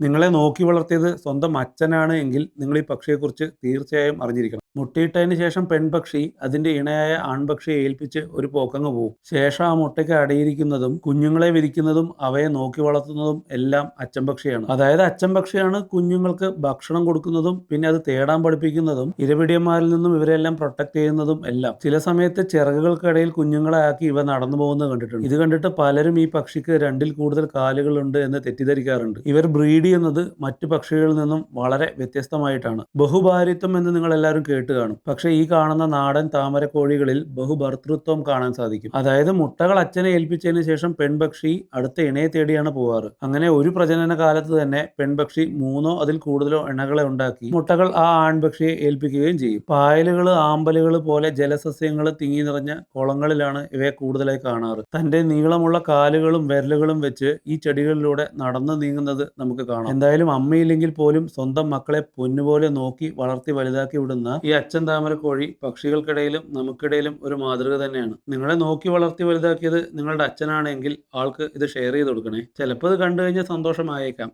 നിങ്ങളെ നോക്കി വളർത്തിയത് സ്വന്തം അച്ഛനാണ് എങ്കിൽ നിങ്ങൾ ഈ പക്ഷിയെക്കുറിച്ച് തീർച്ചയായും അറിഞ്ഞിരിക്കണം. മുട്ടയിട്ടതിന് ശേഷം പെൺപക്ഷി അതിന്റെ ഇണയായ ആൺപക്ഷിയെ ഏൽപ്പിച്ച് ഒരു പോക്കങ്ങ് പോകും ശേഷം ആ മുട്ടയ്ക്ക് അടയിരിക്കുന്നതും കുഞ്ഞുങ്ങളെ വിരിക്കുന്നതും അവയെ നോക്കി വളർത്തുന്നതും എല്ലാം അച്ചംപക്ഷിയാണ് അതായത് അച്ചംപക്ഷിയാണ് കുഞ്ഞുങ്ങൾക്ക് ഭക്ഷണം കൊടുക്കുന്നതും പിന്നെ അത് തേടാൻ പഠിപ്പിക്കുന്നതും ഇരവിടിയന്മാരിൽ നിന്നും ഇവരെല്ലാം പ്രൊട്ടക്ട് ചെയ്യുന്നതും എല്ലാം. ചില സമയത്ത് ചിറകുകൾക്കിടയിൽ കുഞ്ഞുങ്ങളെ ആക്കി ഇവ നടന്നു പോകുന്നത് കണ്ടിട്ടുണ്ട്. ഇത് കണ്ടിട്ട് പലരും ഈ പക്ഷിക്ക് രണ്ടിൽ കൂടുതൽ കാലുകളുണ്ട് എന്ന് തെറ്റിദ്ധരിക്കാറുണ്ട്. ഇവർ ബ്രീഡ് ചെയ്യുന്നത് മറ്റു പക്ഷികളിൽ നിന്നും വളരെ വ്യത്യസ്തമായിട്ടാണ്. ബഹുഭാരിത്വം എന്ന് നിങ്ങൾ എല്ലാവരും കാണും. പക്ഷേ ഈ കാണുന്ന നാടൻ താമരക്കോഴികളിൽ ബഹുഭർത്തൃത്വം കാണാൻ സാധിക്കും. അതായത് മുട്ടകൾ അച്ഛനെ ഏൽപ്പിച്ചതിന് ശേഷം പെൺപക്ഷി അടുത്ത ഇണയെ തേടിയാണ് പോവാറ് അങ്ങനെ ഒരു പ്രജനന കാലത്ത് തന്നെ പെൺപക്ഷി മൂന്നോ അതിൽ കൂടുതലോ ഇണകളെ ഉണ്ടാക്കി മുട്ടകൾ ആ ആൺപക്ഷിയെ ഏൽപ്പിക്കുകയും ചെയ്യും. പായലുകൾ ആമ്പലുകൾ പോലെ ജലസസ്യങ്ങൾ തിങ്ങി നിറഞ്ഞ കുളങ്ങളിലാണ് ഇവയെ കൂടുതലായി കാണാറ്. തന്റെ നീളമുള്ള കാലുകളും വിരലുകളും വെച്ച് ഈ ചെടികളിലൂടെ നടന്നു നീങ്ങുന്നത് നമുക്ക് കാണാം. എന്തായാലും അമ്മയില്ലെങ്കിൽ പോലും സ്വന്തം മക്കളെ പൊന്നുപോലെ നോക്കി വളർത്തി വലുതാക്കി വിടുന്ന അച്ഛൻ താമരക്കോഴി പക്ഷികൾക്കിടയിലും നമുക്കിടയിലും ഒരു മാതൃക തന്നെയാണ്. നിങ്ങളെ നോക്കി വളർത്തി വലുതാക്കിയത് നിങ്ങളുടെ അച്ഛനാണെങ്കിൽ ആൾക്ക് ഇത് ഷെയർ ചെയ്ത് കൊടുക്കണേ. ചിലപ്പോൾ ഇത് കണ്ടു കഴിഞ്ഞാൽ സന്തോഷമായേക്കാം.